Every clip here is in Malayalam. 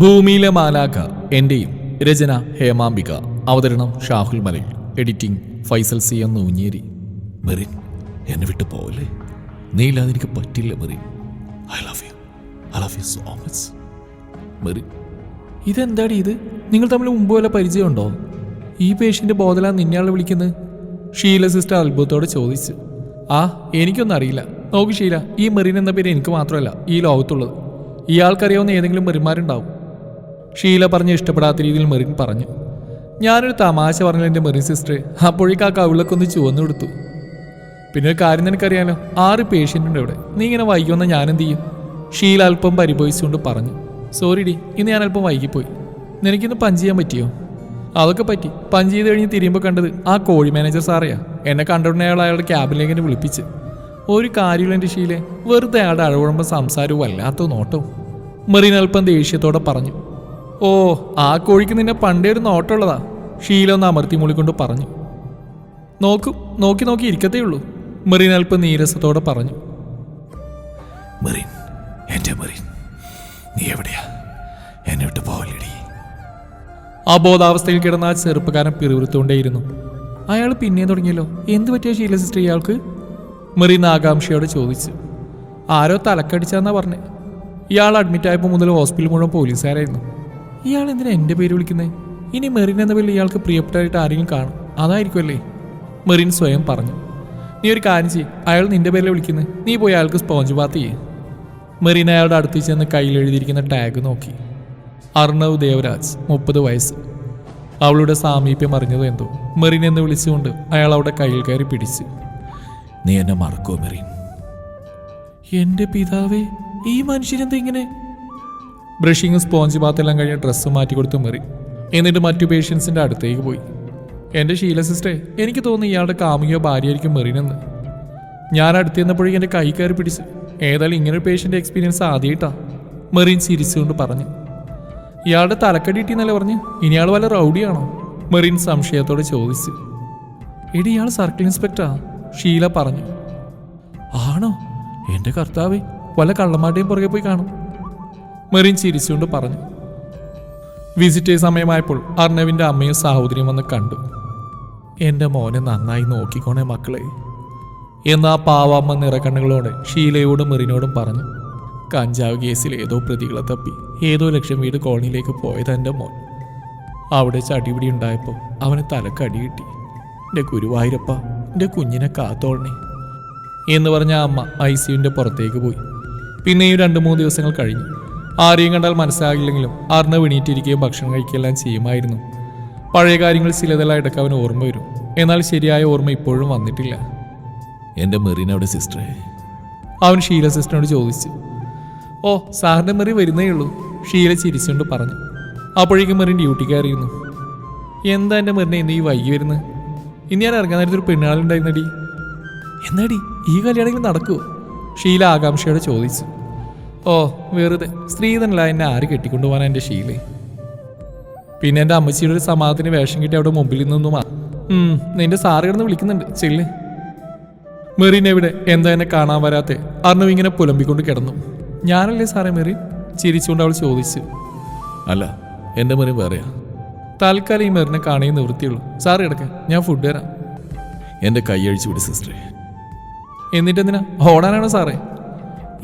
ഭൂമിയിലെ മാലാഖ എന്റെയും രചന ഹേമാംബിക അവതരണം ഷാഹുൽ മലയിൽ. എഡിറ്റിംഗ് ഫൈസൽ സി എന്ന ഊഞ്ഞേരി മെറിൻ എന്നെ വിട്ടു പോവല്ലേ? നീ ഇല്ലാതെ എനിക്ക് പറ്റില്ല Merin. I love you. I love you so much. Merin. ഇതെന്താടി ഇത്? നിങ്ങൾ തമ്മിൽ മുമ്പ് വല്ല പരിചയമുണ്ടോ? ഈ പേഷ്യന്റ് ബോധലാ നിന്നെയാളെ വിളിക്കുന്നത്. ഷീല സിസ്റ്റർ അത്ഭുതത്തോടെ ചോദിച്ചു. ആ എനിക്കൊന്നും അറിയില്ല. നോക്ക് ഷീല ഈ മെറിൻ എന്ന പേര് എനിക്ക് മാത്രമല്ല ഈ ലോകത്തുള്ളത്. ഇയാൾക്കറിയാവുന്ന ഏതെങ്കിലും മെറിന്മാരുണ്ടാവും ഷീല പറഞ്ഞ് ഇഷ്ടപ്പെടാത്ത രീതിയിൽ മെറിൻ പറഞ്ഞു. ഞാനൊരു തമാശ പറഞ്ഞു എന്റെ മെറിൻ സിസ്റ്റർ അപ്പോഴേക്ക് ആ കവിളൊക്കെ ഒന്ന് ചുവന്നു കൊടുത്തു. പിന്നെ കാര്യം നിനക്കറിയാലോ? ആറ് പേഷ്യന്റ് ഉണ്ട് ഇവിടെ. നീ ഇങ്ങനെ വൈകുമെന്ന് ഞാനെന്ത് ചെയ്യും? ഷീല അല്പം പരിഭവിച്ചുകൊണ്ട് പറഞ്ഞു. സോറി ഡി ഇന്ന് ഞാൻ അല്പം വൈകിപ്പോയി. നിനക്കിന്ന് പഞ്ച് ചെയ്യാൻ പറ്റിയോ? അതൊക്കെ പറ്റി. പഞ്ച് ചെയ്ത് കഴിഞ്ഞ് തിരിയുമ്പോൾ കണ്ടത് ആ കോഴി മാനേജർ സാറയാ. എന്നെ കണ്ടുടനെ അയാൾ അയാളുടെ ക്യാബിലേക്ക് എന്നെ വിളിപ്പിച്ച്. ഒരു കാര്യമില്ല എന്റെ ഷീലെ. വെറുതെ അയാളുടെ അഴകുഴമ്പ സംസാരവും വല്ലാത്ത നോട്ടവും. മെറീൻ അല്പം ദേഷ്യത്തോടെ പറഞ്ഞു. ഓ ആ കോഴിക്ക് നിന്നെ പണ്ടേ ഒരു നോട്ടമുള്ളതാ. ഷീല ഒന്ന് അമർത്തി മൂളിക്കൊണ്ട് പറഞ്ഞു. നോക്കൂ നോക്കി നോക്കി ഇരിക്കത്തേ ഉള്ളൂ. മെറീൻ അല്പം നീരസത്തോടെ പറഞ്ഞു. മെറീൻ എന്റെ മെറീൻ നീ എവിടെയാ? എന്നെ വിട്ട് പോവല്ലേടി. അബോധാവസ്ഥയിൽ കിടന്ന ആ ചെറുപ്പക്കാരൻ പിറുവിറുത്തുകൊണ്ടേയിരുന്നു അയാൾ പിന്നെ തുടങ്ങിയല്ലോ. എന്ത് പറ്റിയ ശീല സിസ്റ്റർ ഇയാൾക്ക്? മെറീൻ ആകാംക്ഷയോട് ചോദിച്ചു. ആരോ തലക്കടിച്ചാന്നാ പറഞ്ഞേ. ഇയാൾ അഡ്മിറ്റ് ആയപ്പോൾ മുതൽ ഹോസ്പിറ്റൽ മുഴുവൻ പോലീസുകാരായിരുന്നു. ഇയാൾ എന്തിനാ എന്റെ പേര് വിളിക്കുന്നത് ഇനി മെറിൻ എന്ന പേരിൽ ഇയാൾക്ക് പ്രിയപ്പെട്ടായിട്ട് ആരെങ്കിലും കാണും. അതായിരിക്കുമല്ലേ? മെറിൻ സ്വയം പറഞ്ഞു. നീ ഒരു കാര്യം ചെയ്യ്. അയാൾ നിന്റെ പേരിൽ വിളിക്കുന്നത് നീ പോയി അയാൾക്ക് സ്പോഞ്ച് ബാത്ത് ചെയ്യേ. മെറിൻ അയാളുടെ അടുത്ത് ചെന്ന് കയ്യിൽ എഴുതിയിരിക്കുന്ന ടാഗ് നോക്കി. അർണവ് ദേവരാജ് മുപ്പത് വയസ്സ്. അവളുടെ സാമീപ്യം അറിഞ്ഞതോ എന്തോ. മെറിൻ എന്ന് വിളിച്ചുകൊണ്ട് അയാൾ അവിടെ കയ്യിൽ കയറി പിടിച്ച്. നീ എന്നെ മറക്കോ മെറിൻ? എന്റെ പിതാവേ ഈ മനുഷ്യനെന്താ ഇങ്ങനെ ബ്രഷിങ്ങും സ്പോഞ്ച് ബാത്തെല്ലാം കഴിഞ്ഞ് ഡ്രസ്സ് മാറ്റി കൊടുത്ത് മെറി. എന്നിട്ട് മറ്റു പേഷ്യൻസിന്റെ അടുത്തേക്ക് പോയി. എന്റെ ശീല സിസ്റ്റേ എനിക്ക് തോന്നുന്നു ഇയാളുടെ കാമുകിയോ ഭാര്യയായിരിക്കും മെറിനെന്ന്. ഞാൻ അടുത്ത് ചെന്നപ്പോഴേക്കും എന്റെ കൈ കയറി പിടിച്ച് ഏതായാലും ഇങ്ങനെ ഒരു പേഷ്യന്റെ എക്സ്പീരിയൻസ് ആദ്യമായിട്ടാ മെറിൻ ചിരിച്ചുകൊണ്ട് പറഞ്ഞു. ഇയാളുടെ തലക്കടി കിട്ടിയെന്നല്ലേ പറഞ്ഞ്? ഇനി ആൾ വല്ല റൗഡിയാണോ? മെറിൻ സംശയത്തോടെ ചോദിച്ചു. എടി ഇയാൾ സർക്കിൾ ഇൻസ്പെക്ടറാ ഷീല പറഞ്ഞു. ആണോ? എന്റെ കർത്താവേ വല്ല കള്ളന്മാരുടെയും പുറകെ പോയി കാണും. മെറീൻ ചിരിച്ചുകൊണ്ട് പറഞ്ഞു. വിസിറ്റ് സമയമായപ്പോൾ അർണവിന്റെ അമ്മയും സഹോദരിയും വന്ന് കണ്ടു. എന്റെ മോനെ നന്നായി നോക്കിക്കോണേ മക്കളെ എന്നാ പാവാമ്മ നിറക്കണ്ണുകളോടെ ഷീലയോടും മെറിനോടും പറഞ്ഞു. കഞ്ചാവ് കേസിൽ ഏതോ പ്രതികളെ തപ്പി ഏതോ ലക്ഷം വീട് കോളനിയിലേക്ക് പോയത് എന്റെ മോൻ. അവിടെ ചടിപിടി ഉണ്ടായപ്പോൾ അവന് തലക്കടി കിട്ടി. എന്റെ ഗുരുവായൂരപ്പ എന്റെ കുഞ്ഞിനെ കാത്തോളണേ എന്ന് പറഞ്ഞ അമ്മ ഐ സിയുവിന്റെ പുറത്തേക്ക് പോയി. പിന്നെയും രണ്ട് മൂന്ന് ദിവസങ്ങൾ കഴിഞ്ഞു. ആരെയും കണ്ടാൽ മനസ്സിലാകില്ലെങ്കിലും അർണവ് എണീറ്റിരിക്കുകയും ഭക്ഷണം കഴിക്കുകയെല്ലാം ചെയ്യുമായിരുന്നു. പഴയ കാര്യങ്ങൾ ചിലതെല്ലാം ഇടയ്ക്ക് അവന് ഓർമ്മ വരും. എന്നാൽ ശരിയായ ഓർമ്മ ഇപ്പോഴും വന്നിട്ടില്ല. എന്റെ മെറീനവിടെ സിസ്റ്ററെ? അവൻ ഷീല സിസ്റ്ററിനോട് ചോദിച്ചു. ഓ സാറിന്റെ മെറി വരുന്നേ ഉള്ളൂ ഷീല ചിരിച്ചുകൊണ്ട് പറഞ്ഞു. അപ്പോഴേക്കും മെറിൻ ഡ്യൂട്ടി കയറിയിരുന്നു. എന്താ എന്റെ മെറിനെ ഇന്ന് ഈ വൈകി വരുന്നത് ഇന്ന് ഞാൻ ഇറങ്ങാൻ നേരത്തെ ഒരു പെണ്ണാളുണ്ടായിരുന്നടി എന്നാടി ഈ കല്യാണമെങ്കിലും നടക്കുമോ ഷീല ആകാംക്ഷയോടെ ചോദിച്ചു. ഓ വെറുതെ. സ്ത്രീധനല്ല എന്നെ ആര് കെട്ടിക്കൊണ്ടുപോകാൻ എന്റെ ശീലേ? പിന്നെ എന്റെ അമ്മച്ചിയുടെ ഒരു സമാധത്തിന് വേഷം കിട്ടി അവിടെ മുമ്പിൽ നിന്നും നിന്റെ സാറ് കിടന്ന് വിളിക്കുന്നുണ്ട്. ചെല്ല്. മെറിൻ എവിടെ? എന്താ എന്നെ കാണാൻ വരാത്തെ? അർണവ് ഇങ്ങനെ പുലമ്പിക്കൊണ്ട് കിടന്നു. ഞാനല്ലേ സാറേ മെറിൻ? ചിരിച്ചുകൊണ്ട് അവൾ ചോദിച്ചു. അല്ല എന്റെ മെറിൻ വേറെയാ. തൽക്കാലം ഈ മെറിനെ കാണേ നിവൃത്തിയുള്ളൂ. സാറ് കിടക്ക ഞാൻ ഫുഡ് തരാം. എന്റെ കൈ അഴിച്ചു വിടി സിസ്റ്ററെ എന്നിട്ട് എന്തിനാ ഓടാനാണോ സാറേ?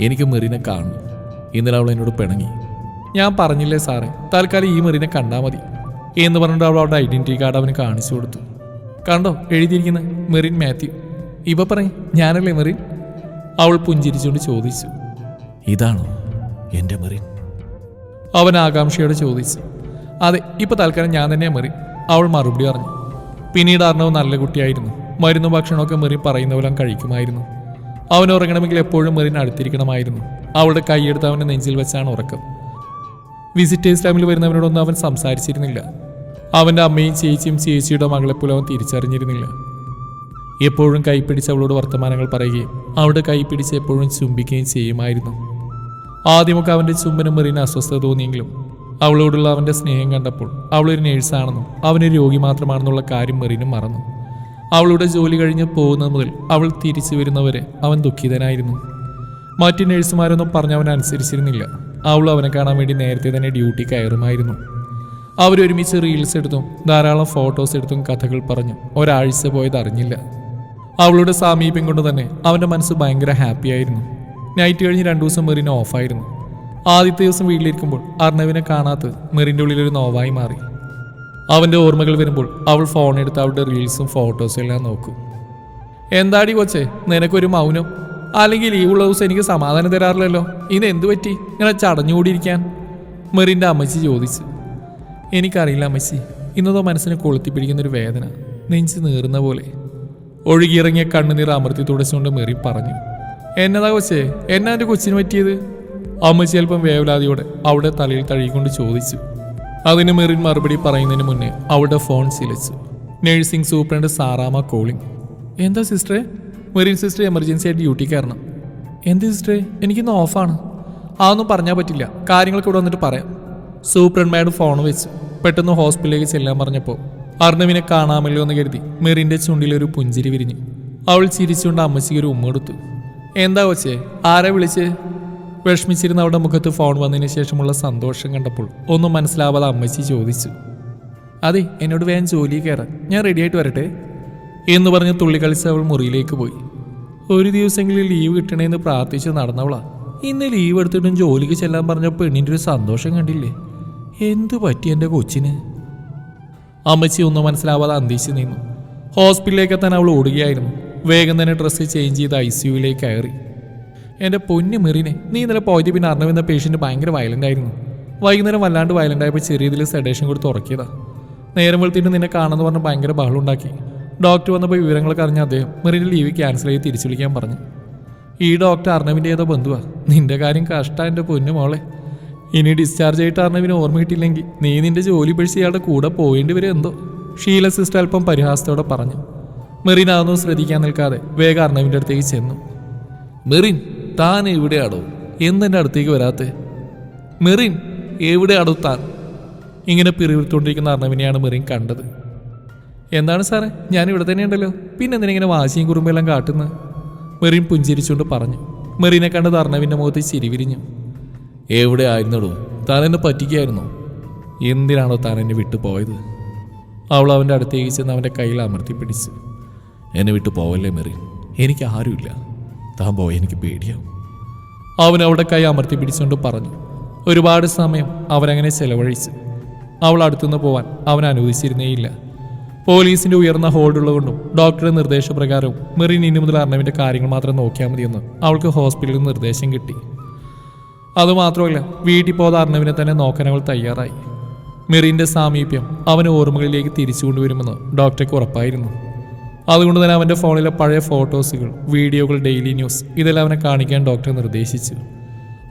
എനിക്ക് മെറിനെ കാണണം. ഇന്നലെ അവൾ എന്നോട് പിണങ്ങി. ഞാൻ പറഞ്ഞില്ലേ സാറേ തൽക്കാലം ഈ മെറിനെ കണ്ടാൽ മതി. എന്ന് പറഞ്ഞിട്ട് അവൾ അവളുടെ ഐഡന്റിറ്റി കാർഡ് അവന് കാണിച്ചു കൊടുത്തു. കണ്ടോ എഴുതിയിരിക്കുന്ന മെറിൻ മാത്യു. ഇവ പറയും ഞാനല്ലേ മെറിൻ? അവൾ പുഞ്ചിരിച്ചുകൊണ്ട് ചോദിച്ചു. ഇതാണോ എന്റെ മെറിൻ? അവൻ ആകാംക്ഷയോടെ ചോദിച്ചു. അതെ ഇപ്പൊ തൽക്കാലം ഞാൻ തന്നെയാണ് മെറിൻ അവൾ മറുപടി പറഞ്ഞു. പിന്നീട് അർണവ് നല്ല കുട്ടിയായിരുന്നു. മരുന്നും ഭക്ഷണമൊക്കെ മെറിൻ പറയുന്ന പോലെ കഴിക്കുമായിരുന്നു. അവൻ ഉറങ്ങണമെങ്കിൽ എപ്പോഴും മെറിൻ അടുത്തിരിക്കണമായിരുന്നു. അവളുടെ കൈയെടുത്ത് അവന്റെ നെഞ്ചിൽ വെച്ചാണ് ഉറക്കം. വിസിറ്റേഴ്സ് ടൈമിൽ വരുന്നവനോടൊന്നും അവൻ സംസാരിച്ചിരുന്നില്ല. അവന്റെ അമ്മയും ചേച്ചിയും ചേച്ചിയുടെ മകളെപ്പോലും അവൻ തിരിച്ചറിഞ്ഞിരുന്നില്ല. എപ്പോഴും കൈപ്പിടിച്ച് അവളോട് വർത്തമാനങ്ങൾ പറയുകയും അവളുടെ കൈപ്പിടിച്ച് എപ്പോഴും ചുംബിക്കുകയും ചെയ്യുമായിരുന്നു. ആദ്യമൊക്കെ അവന്റെ ചുംബനം മെറിന് അസ്വസ്ഥത തോന്നിയെങ്കിലും അവളോടുള്ള അവന്റെ സ്നേഹം കണ്ടപ്പോൾ അവളൊരു നേഴ്സാണെന്നും അവനൊരു രോഗി മാത്രമാണെന്നുള്ള കാര്യം മെറിനും മറന്നു. അവളുടെ ജോലി കഴിഞ്ഞ് പോകുന്നത് മുതൽ അവൾ തിരിച്ചു വരുന്നവരെ അവൻ ദുഃഖിതനായിരുന്നു. മറ്റു നഴ്സുമാരൊന്നും പറഞ്ഞവൻ അനുസരിച്ചിരുന്നില്ല അവൾ അവനെ കാണാൻ വേണ്ടി നേരത്തെ തന്നെ ഡ്യൂട്ടി കയറുമായിരുന്നു. അവരൊരുമിച്ച് റീൽസ് എടുത്തും ധാരാളം ഫോട്ടോസ് എടുത്തും കഥകൾ പറഞ്ഞു. ഒരാഴ്ച പോയത് അറിഞ്ഞില്ല. അവളുടെ സാമീപ്യം കൊണ്ട് തന്നെ അവന്റെ മനസ്സ് ഭയങ്കര ഹാപ്പി ആയിരുന്നു. നൈറ്റ് കഴിഞ്ഞ് രണ്ടു ദിവസം മെറിന് ഓഫായിരുന്നു ആദ്യത്തെ ദിവസം വീട്ടിലിരിക്കുമ്പോൾ അർണവിനെ കാണാത്ത മെറിന്റെ ഉള്ളിലൊരു നോവായി മാറി. അവന്റെ ഓർമ്മകൾ വരുമ്പോൾ അവൾ ഫോൺ എടുത്ത് അവളുടെ റീൽസും ഫോട്ടോസും എല്ലാം നോക്കും. എന്താടി കൊച്ചേ നിനക്കൊരു മൗനം? അല്ലെങ്കിൽ ലീവുള്ള ദിവസം എനിക്ക് സമാധാനം തരാറില്ലല്ലോ? ഇന്ന് എന്തു പറ്റി? ഇങ്ങനെ ചടഞ്ഞുകൂടിയിരിക്കാൻ? മെറിന്റെ അമ്മച്ചി ചോദിച്ചു. എനിക്കറിയില്ല അമ്മച്ചി ഇന്നതോ മനസ്സിനെ കൊളുത്തിപ്പിടിക്കുന്നൊരു വേദന നെഞ്ച് നീറുന്ന പോലെ. ഒഴുകിയിറങ്ങിയ കണ്ണുനീർ അമർത്തി തുടച്ചുകൊണ്ട് മെറി പറഞ്ഞു. എന്നതാ കൊച്ചേ എന്നാ എന്റെ കൊച്ചിന് പറ്റിയത്? അമ്മച്ചി അല്പം വേവലാതിയോടെ അവിടെ തലയിൽ തഴുകിക്കൊണ്ട് ചോദിച്ചു. അതിന് മെറിൻ മറുപടി പറയുന്നതിന് മുന്നേ അവളുടെ phone സിലച്ചു. Nursing superintendent Saramma calling. എന്താ സിസ്റ്ററെ? മെറിൻ സിസ്റ്റർ എമർജൻസി ആയിട്ട് ഡ്യൂട്ടി കയറണം. എന്ത് സിസ്റ്ററെ? എനിക്കിന്ന് ഓഫാണ്. അതൊന്നും പറഞ്ഞാൽ പറ്റില്ല. കാര്യങ്ങളൊക്കെ ഇവിടെ വന്നിട്ട് പറയാം. സൂപ്രണ്ട് മാഡം ഫോൺ വെച്ച്. പെട്ടെന്ന് ഹോസ്പിറ്റലിലേക്ക് ചെല്ലാൻ പറഞ്ഞപ്പോൾ അർണവിനെ കാണാമല്ലോ എന്ന് കരുതി മെറിന്റെ ചുണ്ടിലൊരു പുഞ്ചിരി വിരിഞ്ഞു. അവൾ ചിരിച്ചുകൊണ്ട് അമ്മച്ചിക്ക് ഒരു ഉമ്മ കൊടുത്തു. എന്താ കൊച്ചേ? ആരെ വിളിച്ച്? വിഷമിച്ചിരുന്ന അവളുടെ മുഖത്ത് ഫോൺ വന്നതിന് ശേഷമുള്ള സന്തോഷം കണ്ടപ്പോൾ ഒന്നും മനസ്സിലാവാതെ അമ്മച്ചി ചോദിച്ചു അതെ എന്നോട് വേഗം ജോലി കയറാൻ. ഞാൻ റെഡിയായിട്ട് വരട്ടെ? എന്ന് പറഞ്ഞ് തുള്ളി കളിച്ച് അവൾ മുറിയിലേക്ക് പോയി. ഒരു ദിവസമെങ്കിലും ലീവ് കിട്ടണേന്ന് പ്രാർത്ഥിച്ച് നടന്നവളാ. ഇന്ന് ലീവ് എടുത്തിട്ടും ജോലിക്ക് ചെല്ലാൻ പറഞ്ഞ പെണ്ണിന്റെ ഒരു സന്തോഷം കണ്ടില്ലേ? എന്തു പറ്റി എന്റെ കൊച്ചിന്? അമ്മച്ചി ഒന്നും മനസ്സിലാവാതെ അന്തിച്ച് നിന്നു. ഹോസ്പിറ്റലിലേക്ക് എത്താൻ അവൾ ഓടുകയായിരുന്നു. വേഗം തന്നെ ഡ്രസ്സ് ചേഞ്ച് ചെയ്ത് ഐ സിയുയിലേക്ക് കയറി. എന്റെ പൊന്നു മെറിനെ നീ ഇന്നലെ പോയത് പിന്നെ അറിഞ്ഞവെന്ന പേഷ്യന്റ് ഭയങ്കര വയലന്റ് ആയിരുന്നു. വൈകുന്നേരം വല്ലാണ്ട് വയലന്റ് ആയപ്പോൾ ചെറിയ ഇതിൽ സെഡേഷൻ കൊടുത്ത് ഉറക്കിയതാ. നേരം വെളുത്തിട്ട് നിന്നെ കാണുമെന്ന് പറഞ്ഞ് ഭയങ്കര ബഹളം ഉണ്ടാക്കി. ഡോക്ടർ വന്നപ്പോൾ വിവരങ്ങളൊക്കെ അറിഞ്ഞ അദ്ദേഹം മെറിന്റെ ലീവ് ക്യാൻസൽ ചെയ്ത് തിരിച്ചു വിളിക്കാൻ പറഞ്ഞു. ഈ ഡോക്ടർ അർണവിന്റെ ഏതോ ബന്ധുവാ. നിന്റെ കാര്യം കഷ്ട എന്റെ പൊന്നു മോളെ. ഇനി ഡിസ്ചാർജ് ആയിട്ട് അർണവിന് ഓർമ്മ കിട്ടിയില്ലെങ്കിൽ നീ നിന്റെ ജോലി പഴിച്ച് ഇയാളുടെ കൂടെ പോയേണ്ടി വരും എന്തോ. ഷീല സിസ്റ്റർ അല്പം പരിഹാസത്തോടെ പറഞ്ഞു. മെറിൻ അതൊന്നും ശ്രദ്ധിക്കാൻ നിൽക്കാതെ വേഗം അർണവിന്റെ അടുത്തേക്ക് ചെന്നു. മെറിൻ താൻ എവിടെയാടോ? എന്തെന്റെ അടുത്തേക്ക് വരാത്തെ? മെറിൻ എവിടെയാടോ താൻ? ഇങ്ങനെ പിറിവിട്ടുകൊണ്ടിരിക്കുന്ന അർണവിനെയാണ് മെറിൻ കണ്ടത്. എന്താണ് സാറേ? ഞാൻ ഇവിടെ തന്നെ ഉണ്ടല്ലോ പിന്നെ എന്തിനിങ്ങനെ വാശിയും കുറുമ്പെല്ലാം കാട്ടുന്നത്? മെറിൻ പുഞ്ചിരിച്ചുകൊണ്ട് പറഞ്ഞു. മെറിനെ കണ്ടത് അർണവിന്റെ മുഖത്ത് ചിരി വിരിഞ്ഞു. എവിടെ ആയിരുന്നടോ? താൻ എന്നെ പറ്റിക്കായിരുന്നു? എന്തിനാണോ താൻ എന്നെ വിട്ടുപോയത് അവൾ അവന്റെ അടുത്തേക്ക് ചെന്ന് അവന്റെ കയ്യിൽ അമർത്തി പിടിച്ച്. എന്നെ വിട്ടു പോവല്ലേ മെറിൻ? എനിക്ക് ആരുമില്ല. താൻ പോയ എനിക്ക് പേടിയാവും. അവൻ അവളുടെ കൈ അമർത്തി പിടിച്ചുകൊണ്ട് പറഞ്ഞു ഒരുപാട് സമയം അവരങ്ങനെ ചെലവഴിച്ചു. അവൾ അടുത്തുനിന്ന് പോവാൻ അവൻ അനുവദിച്ചിരുന്നേയില്ല. പോലീസിന്റെ ഉയർന്ന ഹോൾഡുള്ളതുകൊണ്ടും ഡോക്ടറുടെ നിർദ്ദേശപ്രകാരവും മെറിൻ ഇനി മുതൽ അർണവിന്റെ കാര്യങ്ങൾ മാത്രം നോക്കിയാൽ മതിയെന്ന് അവൾക്ക് ഹോസ്പിറ്റലിൽ നിർദ്ദേശം കിട്ടി. അതുമാത്രമല്ല വീട്ടിൽ പോകാതെ അർണവിനെ തന്നെ നോക്കാൻ അവൾ തയ്യാറായി. മെറിന്റെ സാമീപ്യം അവന് ഓർമ്മകളിലേക്ക് തിരിച്ചു കൊണ്ടുവരുമെന്ന് ഡോക്ടർക്ക് ഉറപ്പായിരുന്നു. അതുകൊണ്ട് തന്നെ അവന്റെ ഫോണിലെ പഴയ ഫോട്ടോസുകൾ വീഡിയോകൾ ഡെയിലി ന്യൂസ് ഇതെല്ലാം അവനെ കാണിക്കാൻ ഡോക്ടർ നിർദ്ദേശിച്ചു.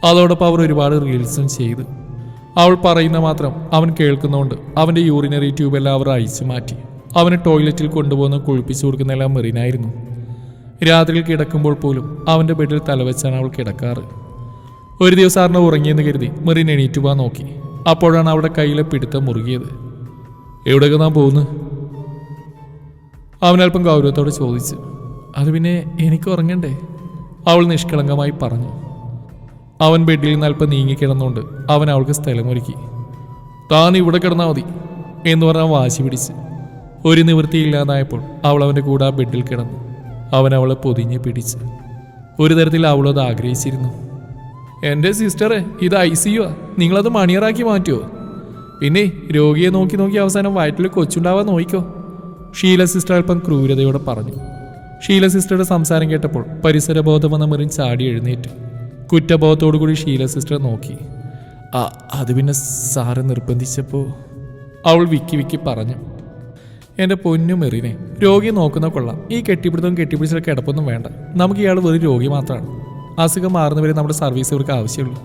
അതോടൊപ്പം അവർ ഒരുപാട് റീൽസും ചെയ്തു. അവൾ പറയുന്ന മാത്രം അവൻ കേൾക്കുന്നതുകൊണ്ട് അവന്റെ യൂറിനറി ട്യൂബെല്ലാം അവർ അഴിച്ചു മാറ്റി. അവന് ടോയ്ലറ്റിൽ കൊണ്ടുപോകുന്ന കുളിപ്പിച്ചു കൊടുക്കുന്നതെല്ലാം മെറിനായിരുന്നു. രാത്രിയിൽ കിടക്കുമ്പോൾ പോലും അവന്റെ ബെഡിൽ തലവെച്ചാണ് അവൾ കിടക്കാറ്. ഒരു ദിവസം അർണ ഉറങ്ങിയെന്ന് കരുതി മെറിൻ എണീറ്റ് പോകാൻ നോക്കി. അപ്പോഴാണ് അവിടെ കയ്യിലെ പിടുത്തം മുറുകിയത്. എവിടെയൊക്കെ നാം പോകുന്നു അവൻ അല്പം ഗൗരവത്തോടെ ചോദിച്ചു അത് പിന്നെ എനിക്ക് ഉറങ്ങണ്ടേ? അവൾ നിഷ്കളങ്കമായി പറഞ്ഞു. അവൻ ബെഡിൽ നിന്ന് അല്പം നീങ്ങിക്കിടന്നുകൊണ്ട് അവൻ അവൾക്ക് സ്ഥലമൊരുക്കി താൻ ഇവിടെ കിടന്നാൽ മതി എന്ന് പറഞ്ഞാൽ വാശി പിടിച്ച്. ഒരു നിവൃത്തിയില്ലാതായപ്പോൾ അവൾ അവന്റെ കൂടെ ആ ബെഡിൽ കിടന്നു. അവൻ അവളെ പൊതിഞ്ഞ് പിടിച്ച്. ഒരു തരത്തിൽ അവളത് ആഗ്രഹിച്ചിരുന്നു. എന്റെ സിസ്റ്ററെ ഇത് ഐ സി യു നിങ്ങളത് മണിയറാക്കി മാറ്റുമോ പിന്നെ രോഗിയെ നോക്കി നോക്കി അവസാനം വയറ്റിൽ കൊച്ചുണ്ടാവാൻ നോക്കിക്കോ ഷീല സിസ്റ്റർ അല്പം ക്രൂരതയോടെ പറഞ്ഞു. ഷീല സിസ്റ്ററുടെ സംസാരം കേട്ടപ്പോൾ പരിസരബോധം വന്ന മെറിൻ ചാടി എഴുന്നേറ്റ്. കുറ്റബോധത്തോടു കൂടി ഷീല സിസ്റ്റർ നോക്കി. ആ അത് പിന്നെ സാറ് നിർബന്ധിച്ചപ്പോൾ അവൾ വിക്കി വിക്കി പറഞ്ഞു. എന്റെ പൊന്നു മെറിനെ രോഗിയെ നോക്കുന്ന കൊള്ളാം. ഈ കെട്ടിപ്പിടുത്തവും കെട്ടിപ്പിടിച്ച കിടപ്പൊന്നും വേണ്ട. നമുക്ക് ഇയാൾ വെറും രോഗി മാത്രമാണ്. അസുഖം മാറുന്നവരെ നമ്മുടെ സർവീസ് ഇവർക്ക് ആവശ്യമുള്ളൂ.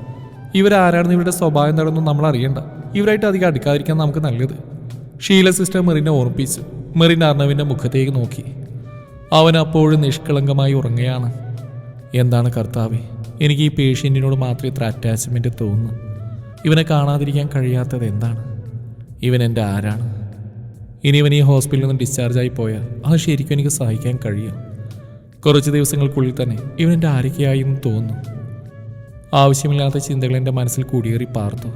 ഇവരാരാണെന്ന് ഇവരുടെ സ്വഭാവം എന്താണെന്നും നമ്മൾ അറിയണ്ട ഇവരായിട്ട് അധികം അടുക്കാതിരിക്കാൻ നമുക്ക് നല്ലത്. ഷീല സിസ്റ്റർ മെറിനെ ഓർമ്മിപ്പിച്ചു മെറിൻ അർണവിന്റെ മുഖത്തേക്ക് നോക്കി. അവൻ അപ്പോഴും നിഷ്കളങ്കമായി ഉറങ്ങുകയാണ്. എന്താണ് കർത്താവെ എനിക്ക് ഈ പേഷ്യന്റിനോട് മാത്രമേ ഇത്ര അറ്റാച്ച്മെന്റ് തോന്നുന്നു. ഇവനെ കാണാതിരിക്കാൻ കഴിയാത്തത് എന്താണ്? ഇവൻ എന്റെ ആരാണ്? ഇനി ഇവൻ ഈ ഹോസ്പിറ്റലിൽ നിന്ന് ഡിസ്ചാർജായി പോയാൽ അത് ശരിക്കും എനിക്ക് സഹായിക്കാൻ കഴിയും. കുറച്ച് ദിവസങ്ങൾക്കുള്ളിൽ തന്നെ ഇവൻ എന്റെ ആരൊക്കെയായി എന്ന് തോന്നുന്നു. ആവശ്യമില്ലാത്ത ചിന്തകൾ എന്റെ മനസ്സിൽ കുടിയേറി പാർത്തു.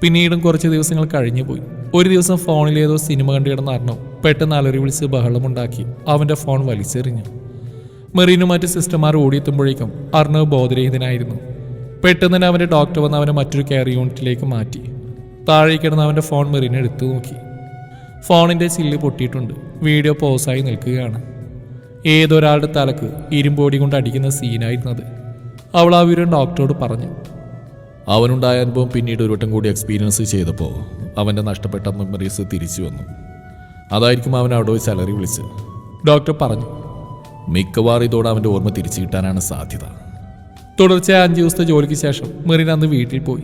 പിന്നീടും കുറച്ച് ദിവസങ്ങൾ കഴിഞ്ഞു പോയി ഒരു ദിവസം ഫോണിൽ ഏതോ സിനിമ കണ്ടു അറിഞ്ഞു പെട്ടെന്ന് അലറി വിളിച്ച് ബഹളമുണ്ടാക്കി. അവന്റെ ഫോൺ വലിച്ചെറിഞ്ഞു. മെറീനും മറ്റ് സിസ്റ്റർമാർ ഓടിയെത്തുമ്പോഴേക്കും അർണവ് ബോധരഹിതനായിരുന്നു. പെട്ടെന്ന് തന്നെ അവന്റെ ഡോക്ടർ വന്ന് അവനെ മറ്റൊരു കെയർ യൂണിറ്റിലേക്ക് മാറ്റി. താഴെ കിടന്ന് അവന്റെ ഫോൺ മെറീനെ എടുത്തു നോക്കി. ഫോണിന്റെ ചില്ല് പൊട്ടിയിട്ടുണ്ട്. വീഡിയോ പോസായി നിൽക്കുകയാണ്. ഏതൊരാളുടെ തലക്ക് ഇരുമ്പോടി കൊണ്ട് അടിക്കുന്ന സീനായിരുന്നത് അവൾ ആ വിവരം ഡോക്ടറോട് പറഞ്ഞു. അവനുണ്ടായ അനുഭവം പിന്നീട് ഒരു വട്ടം കൂടി എക്സ്പീരിയൻസ് ചെയ്തപ്പോൾ അവന്റെ നഷ്ടപ്പെട്ട മെമ്മറീസ് തിരിച്ചു വന്നു. അതായിരിക്കും അവൻ അവിടെ വെച്ച് അലറി വിളിച്ച് ഡോക്ടർ പറഞ്ഞു മിക്കവാറും ഇതോടെ അവന്റെ ഓർമ്മ തിരിച്ചു കിട്ടാനാണ് സാധ്യത. തുടർച്ചയായ അഞ്ച് ദിവസത്തെ ജോലിക്ക് ശേഷം മെറിൻ അന്ന് വീട്ടിൽ പോയി.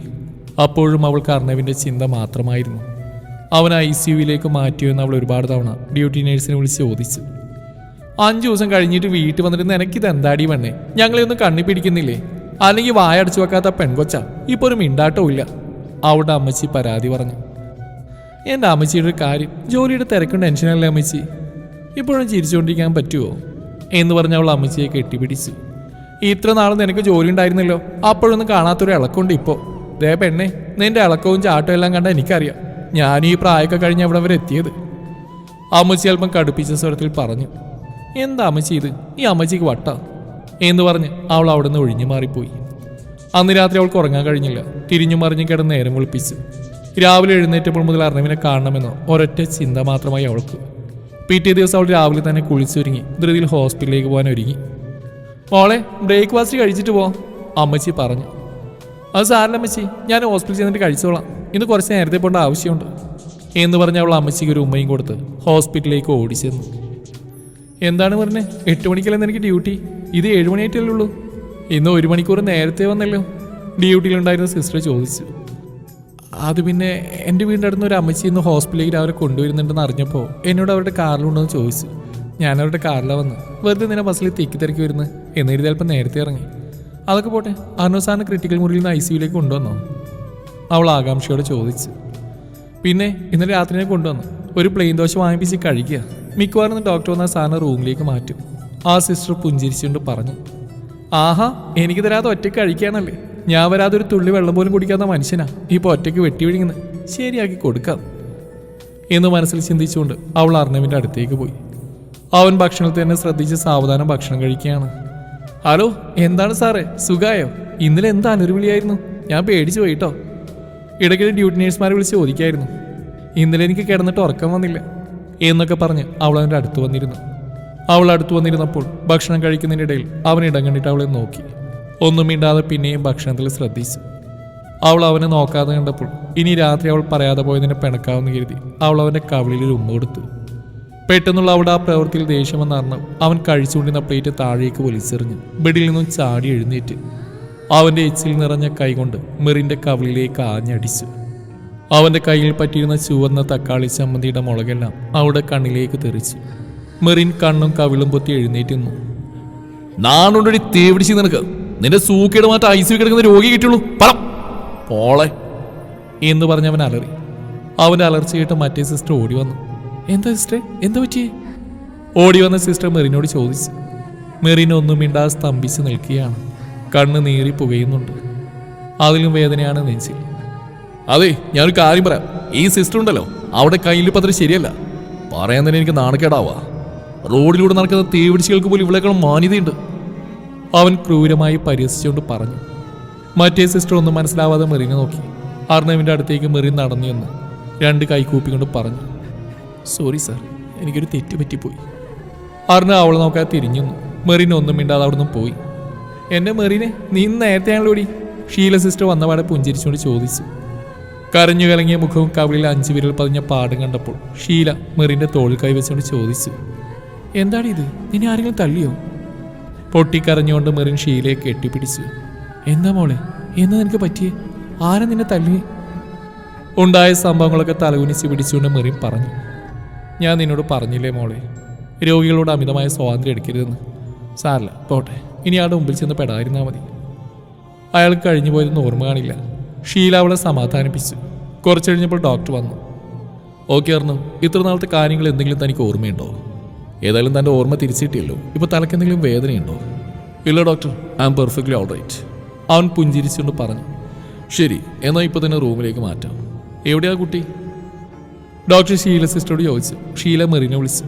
അപ്പോഴും അവൾ കർണവിന്റെ ചിന്ത മാത്രമായിരുന്നു. അവൻ ഐ സി യുയിലേക്ക് മാറ്റിയോ എന്ന് അവൾ ഒരുപാട് തവണ ഡ്യൂട്ടി നേഴ്സിനെ വിളിച്ച് ചോദിച്ചു. അഞ്ചു ദിവസം കഴിഞ്ഞിട്ട് വീട്ടിൽ വന്നിട്ട് നിനക്കിത് എന്താടി വേണേ ഞങ്ങളെ ഒന്നും കണ്ണി പിടിക്കുന്നില്ലേ? അല്ലെങ്കിൽ വായ അടച്ചു വെക്കാത്ത പെൺകൊച്ച? ഇപ്പോൾ ഒരു മിണ്ടാട്ടവും ഇല്ല അവളുടെ അമ്മച്ചി പരാതി പറഞ്ഞു. എന്റെ അമ്മച്ചിയുടെ ഒരു കാര്യം ജോലിയുടെ തിരക്കും ടെൻഷനല്ലേ അമ്മച്ചി? ഇപ്പോഴും ചിരിച്ചുകൊണ്ടിരിക്കാൻ പറ്റുമോ എന്ന് പറഞ്ഞ് അവൾ അമ്മച്ചിയെ കെട്ടിപ്പിടിച്ചു. ഇത്ര നാൾ നിനക്ക് ജോലി ഉണ്ടായിരുന്നല്ലോ. അപ്പോഴൊന്നും കാണാത്തൊരു ഇളക്കമുണ്ട് ഇപ്പോൾ ദേ പെണ്ണെ നിന്റെ ഇളക്കവും ചാട്ടവും എല്ലാം കണ്ട എനിക്കറിയാം. ഞാൻ ഈ പ്രായമൊക്കെ കഴിഞ്ഞ് അവിടെ വരെ എത്തിയത്? അമ്മച്ചി അല്പം കടുപ്പിച്ച സ്വരത്തിൽ പറഞ്ഞു. എന്താ അമ്മച്ചി ഇത്? ഈ അമ്മച്ചിക്ക് വട്ട? എന്ന് പറഞ്ഞ് അവൾ അവിടെ നിന്ന് ഒഴിഞ്ഞു മാറിപ്പോയി അന്ന് രാത്രി അവൾക്ക് ഉറങ്ങാൻ കഴിഞ്ഞില്ല. തിരിഞ്ഞു മറിഞ്ഞു കിടന്ന് നേരം വിളിപ്പിച്ചു. രാവിലെ എഴുന്നേറ്റപ്പോൾ മുതൽ അർണവിനെ കാണണമെന്ന് ഒരൊറ്റ ചിന്ത മാത്രമായി അവൾക്ക്. പിറ്റേ ദിവസം അവൾ രാവിലെ തന്നെ കുളിച്ചൊരുങ്ങി. ധൃതിയിൽ ഹോസ്പിറ്റലിലേക്ക് പോകാൻ ഒരുങ്ങി. മോളെ ബ്രേക്ക്ഫാസ്റ്റ് കഴിച്ചിട്ട് പോ അമ്മച്ചി പറഞ്ഞു. അത് സാറില്ല അമ്മച്ചി ഞാൻ ഹോസ്പിറ്റലിൽ ചെന്നിട്ട് കഴിച്ചോളാം. ഇന്ന് കുറച്ച് നേരത്തെ പോകേണ്ട ആവശ്യമുണ്ട്. എന്ന് പറഞ്ഞ അവൾ അമ്മച്ചിക്ക് ഒരു ഉമ്മയും കൊടുത്ത് ഹോസ്പിറ്റലിലേക്ക് ഓടിച്ചെന്നു. എന്താണ് പറഞ്ഞത് എട്ട് മണിക്കല്ലെന്ന് എനിക്ക് ഡ്യൂട്ടി? ഇത് ഏഴ് മണിയായിട്ടല്ലേ ഉള്ളൂ. ഇന്ന് ഒരു മണിക്കൂർ നേരത്തെ വന്നല്ലോ. ഡ്യൂട്ടിയിലുണ്ടായിരുന്ന സിസ്റ്റർ ചോദിച്ചു. അത് പിന്നെ എന്റെ വീടിന്റെ അടുത്ത് ഒരു അമ്മച്ചി ഇന്ന് ഹോസ്പിറ്റലിലേക്ക് അവരെ കൊണ്ടുവരുന്നുണ്ടെന്ന് അറിഞ്ഞപ്പോൾ എന്നോട് അവരുടെ കാറിലുണ്ടെന്ന് ചോദിച്ചു. ഞാൻ അവരുടെ കാറിലാണ് വന്ന് വെറുതെ നിന്നെ ബസ്സിൽ തിക്കി തിരക്കി വരുന്നത് എന്നിട്ട് ചിലപ്പോൾ നേരത്തെ ഇറങ്ങി. അതൊക്കെ പോട്ടെ അനുസാന ക്രിട്ടിക്കൽ മുറിയിൽ നിന്ന് ഐ സിയുലേക്ക് കൊണ്ടുവന്നോ? അവൾ ആകാംക്ഷയോടെ ചോദിച്ചു. പിന്നെ ഇന്നലെ രാത്രി ഞാൻ കൊണ്ടുവന്നു. ഒരു പ്ലെയിൻ ദോശ വാങ്ങിപ്പിച്ച് കഴിക്കുക. മിക്കവാറും ഡോക്ടർ വന്ന സാറിന് റൂമിലേക്ക് മാറ്റും. ആ സിസ്റ്റർ പുഞ്ചിരിച്ചുകൊണ്ട് പറഞ്ഞു. ആഹാ എനിക്ക് തരാതെ ഒറ്റയ്ക്ക് കഴിക്കാനല്ലേ? ഞാൻ വരാതെ ഒരു തുള്ളി വെള്ളം പോലും കുടിക്കാത്ത മനുഷ്യനാ. ഇപ്പൊ ഒറ്റയ്ക്ക് വെട്ടി വിഴുങ്ങുന്നത് ശരിയാക്കി കൊടുക്കാം. എന്ന് മനസ്സിൽ ചിന്തിച്ചുകൊണ്ട് അവൾ അർണവിന്റെ അടുത്തേക്ക് പോയി. അവൻ ഭക്ഷണത്തിൽ തന്നെ ശ്രദ്ധിച്ച് സാവധാനം ഭക്ഷണം കഴിക്കുകയാണ്. ഹലോ എന്താണ് സാറേ? സുഖായോ? ഇന്നലെ എന്താ അലറുവിളിയായിരുന്നു ഞാൻ പേടിച്ചു പോയിട്ടോ ഇടയ്ക്കിടെ ഡ്യൂട്ടി നേഴ്സുമാരെ വിളിച്ച് ചോദിക്കായിരുന്നു. ഇന്നലെ എനിക്ക് കിടന്നിട്ട് ഉറക്കം വന്നില്ല. എന്നൊക്കെ പറഞ്ഞ് അവൾ അവന്റെ അടുത്ത് വന്നിരുന്നു. അവൾ അടുത്ത് വന്നിരുന്നപ്പോൾ ഭക്ഷണം കഴിക്കുന്നതിനിടയിൽ അവൻ ഇടം കണ്ടിട്ട് അവളെ നോക്കി. ഒന്നും മിണ്ടാതെ പിന്നെയും ഭക്ഷണത്തിൽ ശ്രദ്ധിച്ചു. അവൾ അവനെ നോക്കാതെ കണ്ടപ്പോൾ ഇനി രാത്രി അവൾ പറയാതെ പോയതിനെ പിണക്കാവെന്ന് കരുതി അവൾ അവന്റെ കവിളിൽ ഒരു ഉമ്മ കൊടുത്തു. പെട്ടെന്നുള്ള അവിടെ ആ പ്രവൃത്തിയിൽ ദേഷ്യമെന്ന് അവൻ കഴിച്ചുകൊണ്ടിരുന്ന പ്ലേറ്റ് താഴേക്ക് വലിച്ചെറിഞ്ഞു. ബെഡിൽ നിന്നും ചാടി എഴുന്നേറ്റ്. അവന്റെ എച്ചിൽ നിറഞ്ഞ കൈകൊണ്ട് മെറിന്റെ കവിളിലേക്ക് ആഞ്ഞടിച്ചു. അവന്റെ കയ്യിൽ പറ്റിയിരുന്ന ചുവന്ന തക്കാളി ചമ്മന്തിയുടെ മുളകെല്ലാം അവിടെ കണ്ണിലേക്ക് തെറിച്ചു. മെറിൻ കണ്ണും കവിളും പൊത്തി എഴുന്നേറ്റ് നിന്നു. തേവിടിച്ച് നിനക്ക്. നിന്റെ സൂക്കേട് മാറ്റം ഐ സി കിടക്കുന്ന രോഗി കിട്ടുള്ളൂ പറ. പോളെ. എന്ന് പറഞ്ഞവൻ അലറി. അവന്റെ അലർച്ച കേട്ട് മറ്റേ സിസ്റ്റർ ഓടി വന്നു. എന്താ സിസ്റ്ററെ എന്താ പറ്റി ഓടി വന്ന സിസ്റ്റർ മെറിനോട് ചോദിച്ചു. മെറിൻ ഒന്നും മിണ്ടാതെ സ്തംഭിച്ച് നിൽക്കുകയാണ്. കണ്ണ് നീറി പുകയുന്നുണ്ട്. അതിലും വേദനയാണ് നെഞ്ചിൽ. അതെ ഞാനൊരു കാര്യം പറയാം. ഈ സിസ്റ്റർ ഉണ്ടല്ലോ. അവിടെ കയ്യിൽ പത്ര ശരിയല്ല. പറയാൻ തന്നെ എനിക്ക് നാണക്കേടാവാ. റോഡിലൂടെ നടക്കുന്ന തീപിടിച്ചുകൾക്ക് പോലും ഇവിടെക്കാളും മാന്യതയുണ്ട്. അവൻ ക്രൂരമായി പരിഹസിച്ചുകൊണ്ട് പറഞ്ഞു. മറ്റേ സിസ്റ്റർ ഒന്നും മനസ്സിലാവാതെ മെറിനെ നോക്കി. അർണവിന്റെ അടുത്തേക്ക് മെറി നടന്നു എന്ന് രണ്ട് കൈ കൂപ്പിക്കൊണ്ട് പറഞ്ഞു. സോറി സാർ എനിക്കൊരു തെറ്റ് പറ്റിപ്പോയി. അർണ അവൾ നോക്കാതെ തിരിഞ്ഞു മെറിനെ ഒന്നും മിണ്ടാതെ അവിടുന്ന് പോയി. എന്റെ മെറിനെ? നീ ഇന്ന് നേരത്തെയാണല്ലോ ഓടി ഷീല സിസ്റ്റർ വന്നപാടെ പുഞ്ചിരിച്ചുകൊണ്ട് ചോദിച്ചു. കരഞ്ഞു കലങ്ങിയ മുഖവും കവിളിൽ അഞ്ച് വിരൽ പതിഞ്ഞ പാടും കണ്ടപ്പോൾ ഷീല മെറിന്റെ തോളിൽ കൈവച്ചുകൊണ്ട് ചോദിച്ചു. എന്താണ് ഇത്? നിന്നെ ആരെങ്കിലും തള്ളിയോ പൊട്ടിക്കരഞ്ഞുകൊണ്ട് മെറിൻ ഷീലയെ കെട്ടിപ്പിടിച്ചു. എന്താ മോളെ? എന്താ നിനക്ക് പറ്റിയേ? ആരാ നിന്നെ തല്ലി ഉണ്ടായ സംഭവങ്ങളൊക്കെ തലകുനിച്ച് പിടിച്ചുകൊണ്ട് മെറിൻ പറഞ്ഞു. ഞാൻ നിന്നോട് പറഞ്ഞില്ലേ മോളെ? രോഗികളോട് അമിതമായ സ്വാതന്ത്ര്യം എടുക്കരുതെന്ന്. സാറല്ല പോട്ടെ. ഇനി ആളുടെ മുമ്പിൽ ചെന്ന് പെടാതിരുന്നാൽ മതി. അയാൾ കഴിഞ്ഞു പോയതെന്ന് ഓർമ്മ കാണില്ല. ഷീല അവളെ സമാധാനിപ്പിച്ചു കുറച്ച് കഴിഞ്ഞപ്പോൾ ഡോക്ടർ വന്നു. ഓക്കെ അറിഞ്ഞു ഇത്ര നാളത്തെ കാര്യങ്ങൾ എന്തെങ്കിലും തനിക്ക് ഓർമ്മയുണ്ടോ? ഏതായാലും തന്റെ ഓർമ്മ തിരിച്ചിട്ടിയല്ലോ ഇപ്പോൾ തലക്ക് എന്തെങ്കിലും വേദനയുണ്ടോ? ഇല്ല doctor. I am perfectly all right. അവൻ പുഞ്ചിരിച്ചുകൊണ്ട് പറഞ്ഞു. ശരി എന്നാൽ ഇപ്പോൾ തന്നെ റൂമിലേക്ക് മാറ്റാം. എവിടെയാ കുട്ടി? ഡോക്ടർ ഷീല സിസ്റ്ററോട് ചോദിച്ചു. ഷീല മെറിനെ വിളിച്ചു.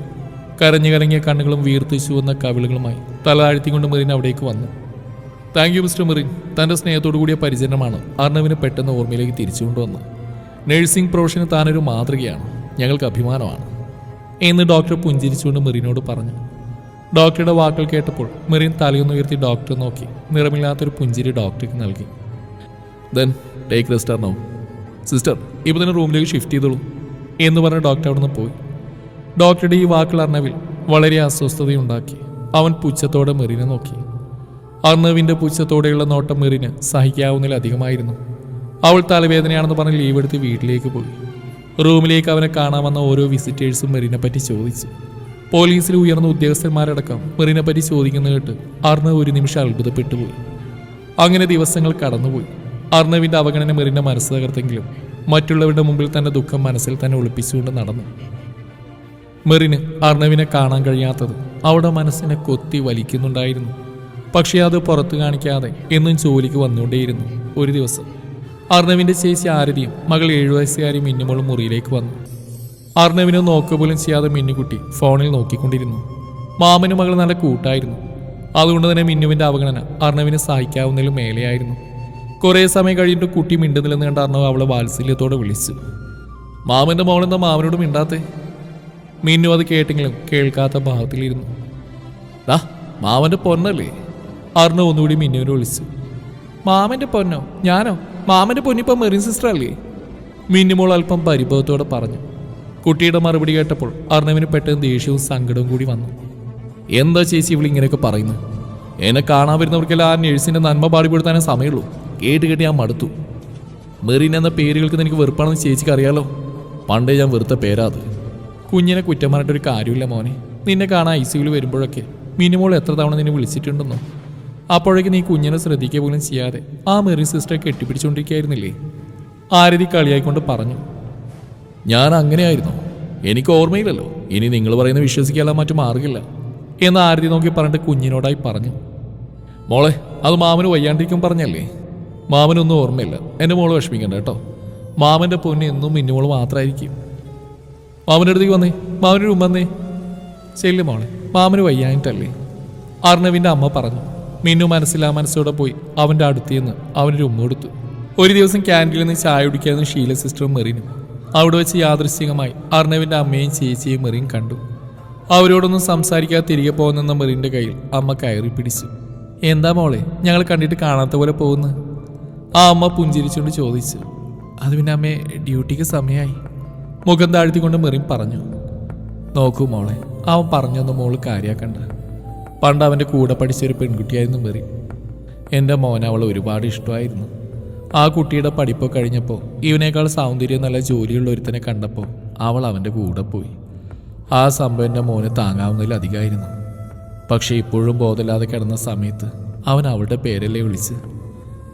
കരഞ്ഞു കരങ്ങിയ കണ്ണുകളും വീർത്തിച്ചു ചുവന്ന കവിളുകളുമായി തല താഴ്ത്തിക്കൊണ്ട് മെറിൻ അവിടേക്ക് വന്നു. Thank you mister Merin. തന്റെ സ്നേഹത്തോടു കൂടിയ പരിചരണമാണ് അർണവിനെ പെട്ടെന്ന് ഓർമ്മയിലേക്ക് തിരിച്ചു കൊണ്ടുവന്നത് നഴ്സിംഗ് പ്രൊഫഷന് താനൊരു മാതൃകയാണ്. ഞങ്ങൾക്ക് അഭിമാനമാണ്. എന്ന് ഡോക്ടർ പുഞ്ചിരിച്ചുകൊണ്ട് മെറിനോട് പറഞ്ഞു. ഡോക്ടറുടെ വാക്കുകൾ കേട്ടപ്പോൾ മെറിൻ തലയൊന്ന് ഉയർത്തി ഡോക്ടറെ നോക്കി. നിറമില്ലാത്തൊരു പുഞ്ചിരി ഡോക്ടർക്ക് നൽകി. Then take rest no. Sister ഇപ്പോൾ തന്നെ റൂമിലേക്ക് ഷിഫ്റ്റ് ചെയ്തോളൂ എന്ന് പറഞ്ഞ ഡോക്ടർ അവിടെ നിന്ന് പോയി. ഡോക്ടറുടെ ഈ വാക്കുകൾ അർണവിൽ വളരെ അസ്വസ്ഥതയുണ്ടാക്കി. അവൻ പുച്ഛത്തോടെ മെറിനെ നോക്കി. അർണവിന്റെ പുച്ഛത്തോടെയുള്ള നോട്ടം മെറിന് സഹിക്കാവുന്നതിലധികമായിരുന്നു അവൾ തലവേദനയാണെന്ന് പറഞ്ഞ് ലീവ് എടുത്ത് വീട്ടിലേക്ക് പോയി. റൂമിലേക്ക് അവനെ കാണാൻ വന്ന ഓരോ വിസിറ്റേഴ്സും മെറിനെ പറ്റി ചോദിച്ചു. പോലീസിൽ ഉയർന്ന ഉദ്യോഗസ്ഥന്മാരടക്കം മെറിനെ പറ്റി ചോദിക്കുന്ന കേട്ട് അർണവ് ഒരു നിമിഷം അത്ഭുതപ്പെട്ടുപോയി. അങ്ങനെ ദിവസങ്ങൾ കടന്നുപോയി. അർണവിന്റെ അവഗണന മെറിന്റെ മനസ്സ് തകർത്തെങ്കിലും മറ്റുള്ളവരുടെ മുമ്പിൽ തന്റെ ദുഃഖം മനസ്സിൽ തന്നെ ഒളിപ്പിച്ചുകൊണ്ട് നടന്നു. മെറിന് അർണവിനെ കാണാൻ കഴിയാത്തത് അവിടെ മനസ്സിനെ കൊത്തി വലിക്കുന്നുണ്ടായിരുന്നു. പക്ഷേ അത് പുറത്തു കാണിക്കാതെ എന്നും ജോലിക്ക് വന്നുകൊണ്ടേയിരുന്നു ഒരു ദിവസം. അർണവിന്റെ ചേച്ചി ആരതിയും മകൾ ഏഴു വയസ്സുകാരി മിന്നുമോളും മുറിയിലേക്ക് വന്നു. അർണവിനെ നോക്കുക പോലും ചെയ്യാതെ മിന്നുകുട്ടി ഫോണിൽ നോക്കിക്കൊണ്ടിരുന്നു. മാമനും മകൾ നല്ല കൂട്ടായിരുന്നു. അതുകൊണ്ട് തന്നെ മിന്നുവിന്റെ അവഗണന അർണവിനെ സഹിക്കാവുന്നതിലും മേലെയായിരുന്നു. കുറേ സമയം കഴിഞ്ഞിട്ട് കുട്ടി മിണ്ടുന്നില്ലെന്ന് കണ്ട അർണവ് അവളെ വാത്സല്യത്തോടെ വിളിച്ചു. മാമന്റെ മോൾ മോളെന്താ മാമനോട് മിണ്ടാത്തേ? മിന്നു അത് കേട്ടെങ്കിലും കേൾക്കാത്ത ഭാഗത്തിലിരുന്നു ദാ മാമന്റെ പൊന്നല്ലേ? അർണവ് ഒന്നുകൂടി മിന്നുവിനെ വിളിച്ചു. മാമന്റെ പൊന്നോ? ഞാനോ? മാമന്റെ പൊന്നിപ്പം മെറിൻ സിസ്റ്റർ അല്ലേ? മിന്നുമോൾ അല്പം പരിഭവത്തോടെ പറഞ്ഞു. കുട്ടിയുടെ മറുപടി കേട്ടപ്പോൾ അർണവിന് പെട്ടെന്ന് ദേഷ്യവും സങ്കടവും കൂടി വന്നു. എന്താ ചേച്ചി ഇവൾ ഇങ്ങനെയൊക്കെ പറയുന്നു എന്നെ കാണാൻ വരുന്നവർക്കെല്ലാം ആ നഴ്സിന്റെ നന്മ പാടിപ്പെടുത്താനേ സമയമുള്ളൂ. കേട്ട് കേട്ട് ഞാൻ മടുത്തു. മെറിൻ എന്ന പേരുകൾക്ക് എനിക്ക് വെറുപ്പാണെന്ന് ചേച്ചിക്ക് അറിയാലോ? പണ്ടേ ഞാൻ വെറുത്ത പേരാ അത്. കുഞ്ഞിനെ കുറ്റം പറഞ്ഞിട്ടൊരു കാര്യമില്ല മോനെ. നിന്നെ കാണാൻ ഐ സിയുവിൽ വരുമ്പോഴൊക്കെ മിനിമോൾ എത്ര തവണ നിന്നെ വിളിച്ചിട്ടുണ്ടെന്നോ? അപ്പോഴേക്ക് നീ കുഞ്ഞിനെ ശ്രദ്ധിക്കുക പോലും ചെയ്യാതെ ആ മെറി സിസ്റ്ററെ കെട്ടിപ്പിടിച്ചുകൊണ്ടിരിക്കുകയായിരുന്നില്ലേ ആരതി കളിയായിക്കൊണ്ട് പറഞ്ഞു ഞാൻ അങ്ങനെയായിരുന്നു. എനിക്ക് ഓർമ്മയില്ലല്ലോ. ഇനി നിങ്ങൾ പറയുന്ന വിശ്വസിക്കാനുള്ള മറ്റു മാർഗില്ല എന്ന് ആരതി നോക്കി പറഞ്ഞിട്ട് കുഞ്ഞിനോടായി പറഞ്ഞു മോളെ അത് മാമന് വയ്യാണ്ടിരിക്കും പറഞ്ഞല്ലേ? മാമനൊന്നും ഓർമ്മയില്ല. എന്റെ മോൾ വിഷമിക്കണ്ട കേട്ടോ. മാമന്റെ പൊന്ന് എന്നും മിന്നുമോൾ മാത്രമായിരിക്കും മാമന്റെ അടുത്തേക്ക് വന്നേ. മാമനൊരു ഉമ്മന്നേ ചെല്ലു മോളെ. മാമന് വയ്യാഞ്ഞിട്ടല്ലേ. അർണവിന്റെ അമ്മ പറഞ്ഞു മിന്നു മനസ്സിലാ മനസ്സോടെ പോയി അവന്റെ അടുത്തേന്ന് അവനൊരു ഉമ്മ കൊടുത്തു. ഒരു ദിവസം ക്യാന്റീനിൽ നിന്ന് ചായ കുടിക്കായിരുന്നു ഷീല സിസ്റ്ററും മെറിനും. അവിടെ വെച്ച് യാദൃശ്ചികമായി അർണവിന്റെ അമ്മയും ചേച്ചിയും മെറിയും കണ്ടു. അവരോടൊന്നും സംസാരിക്കാതെ തിരികെ പോകുന്ന മെറിന്റെ കയ്യിൽ അമ്മ കയറി പിടിച്ചു. എന്താ മോളെ ഞങ്ങൾ കണ്ടിട്ട് കാണാത്ത പോലെ പോകുന്നു? ആ അമ്മ പുഞ്ചിരിച്ചുകൊണ്ട് ചോദിച്ചു. അത് പിന്നെ അമ്മേ ഡ്യൂട്ടിക്ക് സമയമായി മുഖം താഴ്ത്തിക്കൊണ്ട് മെറിൻ പറഞ്ഞു. നോക്കൂ മോളെ അവൻ പറഞ്ഞൊന്നും മോൾ കാര്യാക്കണ്ട പണ്ട് അവന്റെ കൂടെ പഠിച്ചൊരു പെൺകുട്ടിയായിരുന്നു മെറി. എന്റെ മോൻ അവളെ ഒരുപാട് ഇഷ്ടമായിരുന്നു. ആ കുട്ടിയുടെ പഠിപ്പ് കഴിഞ്ഞപ്പോൾ ഇവനേക്കാൾ സൗന്ദര്യം നല്ല ജോലിയുള്ള ഒരുത്തനെ കണ്ടപ്പോൾ അവൾ അവന്റെ കൂടെ പോയി. ആ സംഭവം എന്റെ മോന് താങ്ങാവുന്നതിലധികമായിരുന്നു പക്ഷേ ഇപ്പോഴും ബോധമില്ലാതെ കിടന്ന സമയത്ത് അവൻ അവളുടെ പേരല്ലേ വിളിച്ച്.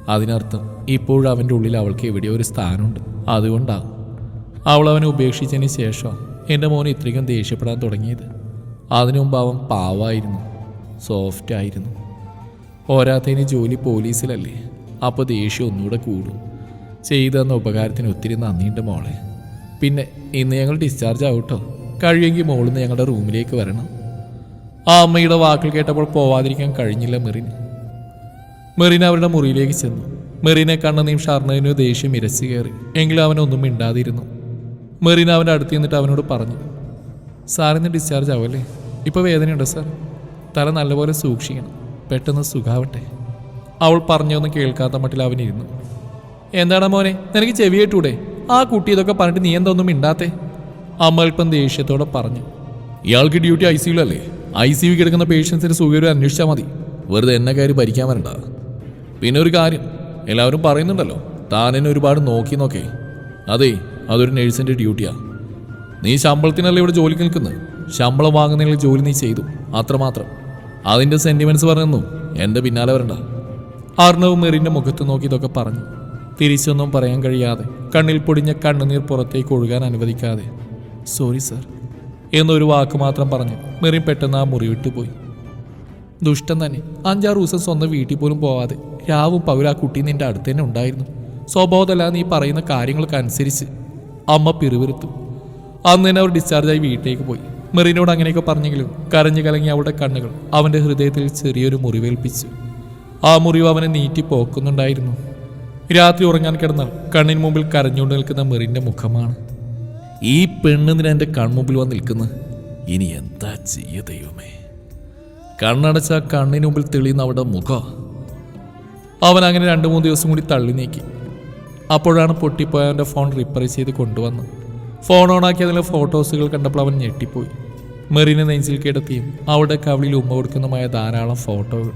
അതിനർത്ഥം ഇപ്പോഴും അവന്റെ ഉള്ളിൽ അവൾക്ക് എവിടെയോ ഒരു സ്ഥാനമുണ്ട്. അതുകൊണ്ടാണ് അവൾ അവനെ ഉപേക്ഷിച്ചതിന് ശേഷം എന്റെ മോൻ ഇത്രയും ദേഷ്യപ്പെടാൻ തുടങ്ങിയത്. അതിനു മുമ്പ് അവൻ പാവായിരുന്നു സോഫ്റ്റ് ആയിരുന്നു. പോരാത്തതിന് ജോലി പോലീസിലല്ലേ? അപ്പോൾ ദേഷ്യം ഒന്നുകൂടെ കൂടും. ചെയ്തെന്ന ഉപകാരത്തിന് ഒത്തിരി നന്ദിയുണ്ട് മോളെ. പിന്നെ ഇന്ന് ഞങ്ങൾ ഡിസ്ചാർജ് ആവട്ടോ? കഴിയുമെങ്കിൽ മോളിൽ നിന്ന് ഞങ്ങളുടെ റൂമിലേക്ക് വരണം. ആ അമ്മയുടെ വാക്കുകൾ കേട്ടപ്പോൾ പോവാതിരിക്കാൻ കഴിഞ്ഞില്ല മെറിന് മെറിൻ അവരുടെ മുറിയിലേക്ക് ചെന്നു. മെറിനെ കണ്ട നിമിഷം അർണവിന് ദേഷ്യം ഇരച്ചു കയറി. എങ്കിലും അവനൊന്നും മിണ്ടാതിരുന്നു. മെറിൻ അവന്റെ അടുത്ത് നിന്നിട്ട് അവനോട് പറഞ്ഞു സാറിന് ഡിസ്ചാർജ് ആവല്ലേ ഇപ്പോൾ വേദനയുണ്ടോ സാർ? തല നല്ലപോലെ സൂക്ഷിക്കണം. പെട്ടെന്ന് സുഖാവട്ടെ. അവൾ പറഞ്ഞൊന്നും കേൾക്കാത്ത മട്ടിൽ അവനിരുന്നു. എന്താണ് മോനെ? നിനക്ക് ചെവിയേട്ടൂടെ ആ കുട്ടി ഇതൊക്കെ പറഞ്ഞിട്ട് നീ എന്തൊന്നും മിണ്ടാത്തേ മിണ്ടാത്തെ? അമ്മ അല്പം ദേഷ്യത്തോടെ പറഞ്ഞു. ഇയാൾക്ക് ഡ്യൂട്ടി ഐ സിയിലല്ലേ ഐ സി യു കിടക്കുന്ന പേഷ്യൻസിന് സുഖം അന്വേഷിച്ചാൽ മതി. വെറുതെ എന്നെ കാര്യം ഭരിക്കാൻ വരണ്ട. പിന്നെ ഒരു കാര്യം. എല്ലാവരും പറയുന്നുണ്ടല്ലോ താനെന്നെ ഒരുപാട് നോക്കി നോക്കേ അതെ അതൊരു നഴ്സിന്റെ ഡ്യൂട്ടിയാ. നീ ശമ്പളത്തിനല്ലേ ഇവിടെ ജോലിക്ക് നിൽക്കുന്നത് ശമ്പളം വാങ്ങുന്നതിൽ ജോലി നീ ചെയ്തു. അത്രമാത്രം. അതിന്റെ സെന്റിമെന്റ്സ് പറഞ്ഞു എന്റെ പിന്നാലെ വരണ്ട. അർണവും മെറിന്റെ മുഖത്ത് നോക്കി ഇതൊക്കെ പറഞ്ഞു. തിരിച്ചൊന്നും പറയാൻ കഴിയാതെ കണ്ണിൽ പൊടിഞ്ഞ കണ്ണുനീർ പുറത്തേക്ക് ഒഴുകാൻ അനുവദിക്കാതെ സോറി സർ എന്നൊരു വാക്ക് മാത്രം പറഞ്ഞു മെറിൻ പെട്ടെന്ന് ആ മുറി വിട്ടുപോയി ദുഷ്ടൻ തന്നെ അഞ്ചാറ് ദിവസം സ്വന്തം വീട്ടിൽ പോലും പോവാതെ രാവും ആ കുട്ടി നിന്റെ അടുത്ത് തന്നെ ഉണ്ടായിരുന്നു. സ്വബോധമല്ല നീ പറയുന്ന കാര്യങ്ങൾക്ക് അനുസരിച്ച് അമ്മ പിറുവിരുത്തു അന്ന് തന്നെ അവർ ഡിസ്ചാർജായി വീട്ടിലേക്ക് പോയി. മെറിനോട് അങ്ങനെയൊക്കെ പറഞ്ഞെങ്കിലും കരഞ്ഞു കലങ്ങി അവളുടെ കണ്ണുകൾ അവന്റെ ഹൃദയത്തിൽ ചെറിയൊരു മുറിവേൽപ്പിച്ചു. ആ മുറിവ് അവനെ നീറ്റി പോക്കുന്നുണ്ടായിരുന്നു. രാത്രി ഉറങ്ങാൻ കിടന്നാൽ കണ്ണിന് മുമ്പിൽ കരഞ്ഞുകൊണ്ട് നിൽക്കുന്ന മെറിന്റെ മുഖമാണ്. ഈ പെണ്ണിന് എന്റെ കൺമുമ്പിൽ വന്ന് നിൽക്കുന്നത്? ഇനി എന്താ ചെയ്യ ദൈവമേ? കണ്ണടച്ച കണ്ണിന് മുമ്പിൽ തെളിയുന്ന അവിടെ മുഖം. അവൻ അങ്ങനെ രണ്ടു മൂന്ന് ദിവസം കൂടി തള്ളി നീക്കി. അപ്പോഴാണ് പൊട്ടിപ്പോയവന്റെ ഫോൺ റിപ്പയർ ചെയ്ത് കൊണ്ടുവന്നു ഫോൺ ഓണാക്കി അതിലെ ഫോട്ടോസുകൾ കണ്ടപ്പോൾ അവൻ ഞെട്ടിപ്പോയി. മെറിനെ നെഞ്ചിൽ കിടത്തിയും അവളുടെ കവിളിൽ ഉമ്മ കൊടുക്കുന്നതുമായ ധാരാളം ഫോട്ടോകൾ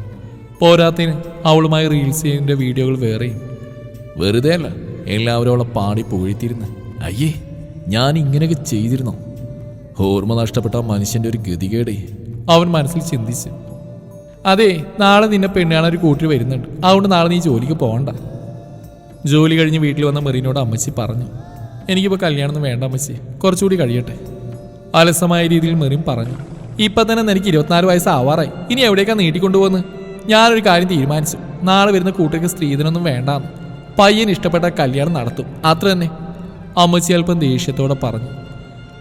പോരാത്തിന് അവളുമായി റീൽസ് ചെയ്യുന്ന വീഡിയോകൾ വേറെയും. വെറുതെ അല്ല എല്ലാവരും അവളെ പാടി പുകഴ്ത്തിയിരുന്നു. അയ്യേ ഞാൻ ഇങ്ങനെയൊക്കെ ചെയ്തിരുന്നോ? ഓർമ്മ നഷ്ടപ്പെട്ട മനുഷ്യന്റെ ഒരു ഗതികേടേ. അവൻ മനസ്സിൽ ചിന്തിച്ചു. അതെ നാളെ നിന്നെ പെണ്ണാണ് ഒരു കൂട്ടിൽ വരുന്നുണ്ട്. അതുകൊണ്ട് നാളെ നീ ജോലിക്ക് പോകണ്ട. ജോലി കഴിഞ്ഞ് വീട്ടിൽ വന്ന മെറീനോട് അമ്മച്ചി പറഞ്ഞു എനിക്കിപ്പോൾ കല്യാണം വേണ്ട അമ്മച്ചി. കുറച്ചുകൂടി കഴിയട്ടെ. അലസമായ രീതിയിൽ മെറിയും പറഞ്ഞു. ഇപ്പം തന്നെ എനിക്ക് ഇരുപത്തിനാല് വയസ്സ് ആവാറായി. ഇനി എവിടേക്കാണ് നീട്ടിക്കൊണ്ടുപോകുന്നത്? ഞാനൊരു കാര്യം തീരുമാനിച്ചു. നാളെ വരുന്ന കൂട്ടർക്ക് സ്ത്രീധനൊന്നും വേണ്ടാന്ന്. പയ്യൻ ഇഷ്ടപ്പെട്ട കല്യാണം നടത്തും. അത്ര തന്നെ. അമ്മച്ചി അല്പം ദേഷ്യത്തോടെ പറഞ്ഞു.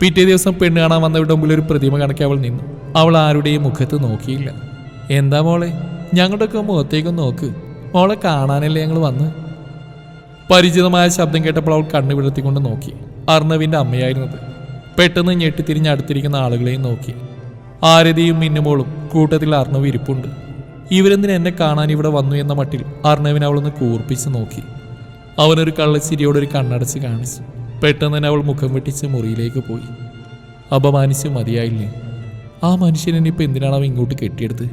പിറ്റേ ദിവസം പെണ്ണ് കാണാൻ വന്നവരുടെ മുമ്പിൽ ഒരു പ്രതിമ കണക്കെ അവൾ നിന്നു. അവൾ ആരുടെയും മുഖത്ത് നോക്കിയില്ല. എന്താ മോളെ? ഞങ്ങളുടെയൊക്കെ മുഖത്തേക്കും നോക്ക്. മോളെ കാണാനല്ലേ ഞങ്ങൾ വന്ന്? പരിചിതമായ ശബ്ദം കേട്ടപ്പോൾ അവൾ കണ്ണു വിടർത്തിക്കൊണ്ട് നോക്കി. അർണവിന്റെ അമ്മയായിരുന്നത്. പെട്ടെന്ന് ഞെട്ടിത്തിരിഞ്ഞ് അടുത്തിരിക്കുന്ന ആളുകളെയും നോക്കി. ആരതിയും മിന്നുമോളും കൂട്ടത്തിൽ അർണവ് ഇരിപ്പുണ്ട്. ഇവരെന്തിന് എന്നെ കാണാൻ ഇവിടെ വന്നു എന്ന മട്ടിൽ അർണവിനെ അവളൊന്ന് കൂർപ്പിച്ച് നോക്കി. അവനൊരു കള്ളച്ചിരിയോടൊരു കണ്ണടച്ച് കാണിച്ചു. പെട്ടെന്ന് തന്നെ അവൾ മുഖം വെട്ടിച്ച് മുറിയിലേക്ക് പോയി. അപമാനിച്ച് മതിയായില്ലേ? ആ മനുഷ്യനെ ഇനിയിപ്പോൾ എന്തിനാണ് അവൻ ഇങ്ങോട്ട് കെട്ടിയെടുത്ത്?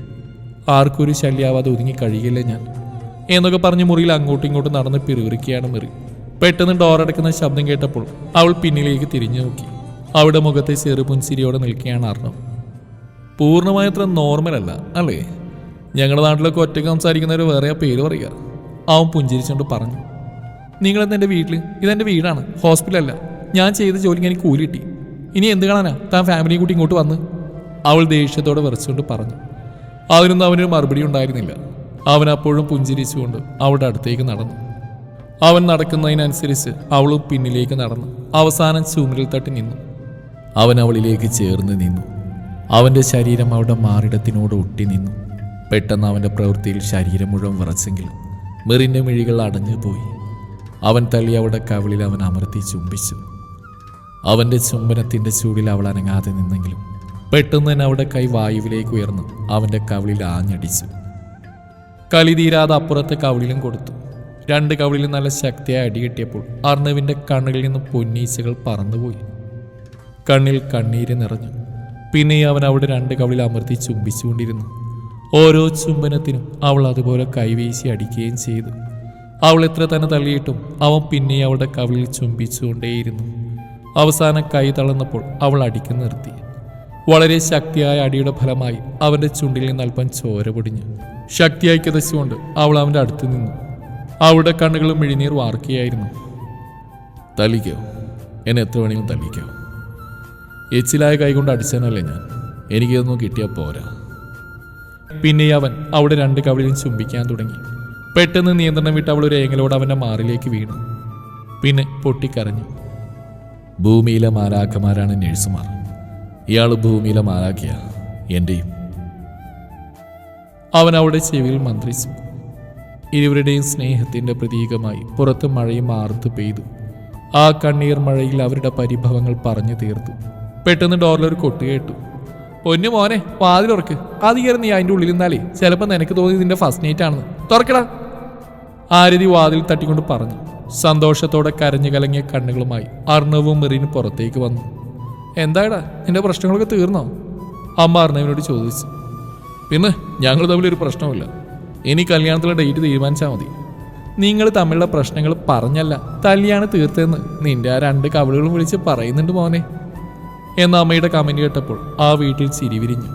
ആർക്കൊരു ശല്യാവാതെ ഒതുങ്ങി കഴിയില്ല ഞാൻ. എന്നൊക്കെ പറഞ്ഞ് മുറിയിൽ അങ്ങോട്ടും ഇങ്ങോട്ടും നടന്ന് പിറുവിറുക്കുകയാണ് മെറി. പെട്ടെന്ന് ഡോറടക്കുന്ന ശബ്ദം കേട്ടപ്പോൾ അവൾ പിന്നിലേക്ക് തിരിഞ്ഞു നോക്കി. അവിടെ മുഖത്തെ ചെറു പുൻസിരിയോടെ നിൽക്കുകയാണ് അർണം പൂർണമായത്ര നോർമൽ അല്ല അല്ലേ? ഞങ്ങളുടെ നാട്ടിലൊക്കെ ഒറ്റയ്ക്ക് സംസാരിക്കുന്നവർ വേറെ പേര് പറയുക. അവൻ പുഞ്ചിരിച്ചുകൊണ്ട് പറഞ്ഞു. നിങ്ങളെന്ന് എന്റെ വീട്ടിൽ ഇതെന്റെ വീടാണ്. ഹോസ്പിറ്റലല്ല ഞാൻ ചെയ്ത ജോലിക്ക് എനിക്ക് കൂലി കിട്ടി. ഇനി എന്ത് കാണാനാ? താൻ ഫാമിലി കൂട്ടി ഇങ്ങോട്ട് വന്ന്. അവൾ ദേഷ്യത്തോടെ വിറച്ചുകൊണ്ട് പറഞ്ഞു. അതിനൊന്നും അവനൊരു മറുപടി ഉണ്ടായിരുന്നില്ല. അവൻ അപ്പോഴും പുഞ്ചിരിച്ചുകൊണ്ട് അവളുടെ അടുത്തേക്ക് നടന്നു. അവൻ നടക്കുന്നതിനനുസരിച്ച് അവളും പിന്നിലേക്ക് നടന്നു. അവസാനം ചുമരിൽ തട്ടി നിന്നു. അവൻ അവളിലേക്ക് ചേർന്ന് നിന്നു. അവന്റെ ശരീരം അവളുടെ മാറിടത്തിനോട് ഒട്ടി നിന്നു. പെട്ടെന്ന് അവന്റെ പ്രവൃത്തിയിൽ ശരീരം മുഴുവൻ വിറച്ചെങ്കിലും മെറിന്റെ മിഴികൾ അടഞ്ഞു പോയി. അവൻ തള്ളി അവളുടെ കവിളിൽ അവൻ അമർത്തി ചുംബിച്ചു. അവന്റെ ചുംബനത്തിന്റെ ചൂടിൽ അവൾ അനങ്ങാതെ നിന്നെങ്കിലും പെട്ടെന്ന് തന്നെ അവളുടെ കൈ വായുവിലേക്ക് ഉയർന്നു അവന്റെ കവിളിൽ ആഞ്ഞടിച്ചു. കളി തീരാതെ അപ്പുറത്തെ കവിളിലും കൊടുത്തു. രണ്ട് കവിളിലും നല്ല ശക്തിയായി അടി കിട്ടിയപ്പോൾ അർണവിന്റെ കണ്ണുകളിൽ നിന്ന് പൊന്നീച്ചകൾ പറന്നുപോയി. കണ്ണിൽ കണ്ണീര് നിറഞ്ഞു. പിന്നെ അവൻ അവിടെ രണ്ട് കവിളിൽ അമർത്തി ചുംബിച്ചുകൊണ്ടിരുന്നു. ഓരോ ചുംബനത്തിനും അവൾ അതുപോലെ കൈവീശി അടിക്കുകയും ചെയ്തു. അവൾ എത്ര തന്നെ തള്ളിയിട്ടും അവൻ പിന്നെ അവളുടെ കവിളിൽ ചുംബിച്ചുകൊണ്ടേയിരുന്നു. അവസാനം കൈ തളർന്നപ്പോൾ അവൾ അടിക്ക് നിർത്തി. വളരെ ശക്തിയായ അടിയുടെ ഫലമായി അവന്റെ ചുണ്ടിൽ നിന്ന് അല്പം ചോര പൊടിഞ്ഞു. ശക്തിയായി കിതച്ചുകൊണ്ട് അവൾ അവന്റെ അടുത്ത് നിന്നു. അവളുടെ കണ്ണുകൾ മിഴിനീർ വാർക്കുകയായിരുന്നു തല്ലിക്കോ? എന്നെ എത്ര വേണമെങ്കിലും തല്ലിക്കോ? എച്ചിലായ കൈകൊണ്ട് അടിച്ചനല്ലേ ഞാൻ. എനിക്കിതൊന്നും കിട്ടിയാൽ പോരാ. പിന്നെ അവൻ അവിടെ രണ്ട് കവിളിലും ചുംബിക്കാൻ തുടങ്ങി. പെട്ടെന്ന് നിയന്ത്രണം വിട്ട് അവൾ ഒരു ഏങ്ങലോട് അവന്റെ മാറിലേക്ക് വീണു. പിന്നെ പൊട്ടിക്കരഞ്ഞു. ഭൂമിയിലെ മാലാഖമാരാണ് നഴ്സുമാർ. ഇയാൾ ഭൂമിയിലെ മാലാഖിയ. എന്റെയും അവൻ അവളുടെ ചെവിയിൽ മന്ത്രിച്ചു. ഇരുവരുടെയും സ്നേഹത്തിന്റെ പ്രതീകമായി പുറത്ത് മഴയും ആർത്ത് പെയ്തു. ആ കണ്ണീർ മഴയിൽ അവരുടെ പരിഭവങ്ങൾ പറഞ്ഞു തീർത്തു. പെട്ടെന്ന് ഡോറിലൊരു കൊട്ട് കേട്ടു. പൊന്നു മോനെ വാതിലുറക്ക് കയറി നീ അതിന്റെ ഉള്ളിൽ നിന്നാലേ. ചിലപ്പോൾ നിനക്ക് തോന്നി ഇതിന്റെ ഫസ്റ്റ് നൈറ്റ് ആണെന്ന്. തുറക്കടാ. ആരതി വാതിൽ തട്ടിക്കൊണ്ട് പറഞ്ഞു. സന്തോഷത്തോടെ കരഞ്ഞു കലങ്ങിയ കണ്ണുകളുമായി അർണവും മെറിന് പുറത്തേക്ക് വന്നു. എന്താടാ നിന്റെ പ്രശ്നങ്ങളൊക്കെ തീർന്നോ? അമ്മ അർണവിനോട് ചോദിച്ചു. പിന്നെ ഞങ്ങൾ ഒരു പ്രശ്നമില്ല ഇനി കല്യാണത്തിലെ ഡേറ്റ് തീരുമാനിച്ചാൽ മതി. നിങ്ങൾ തമ്മിലുള്ള പ്രശ്നങ്ങൾ പറഞ്ഞല്ല തല്ലിയാണ് തീർത്തതെന്ന് നിന്റെ ആ രണ്ട് കവിളുകളും വിളിച്ച് പറയുന്നുണ്ട് മോനെ. എന്ന അമ്മയുടെ കമന്റ് കേട്ടപ്പോൾ ആ വീട്ടിൽ ചിരി വിരിഞ്ഞു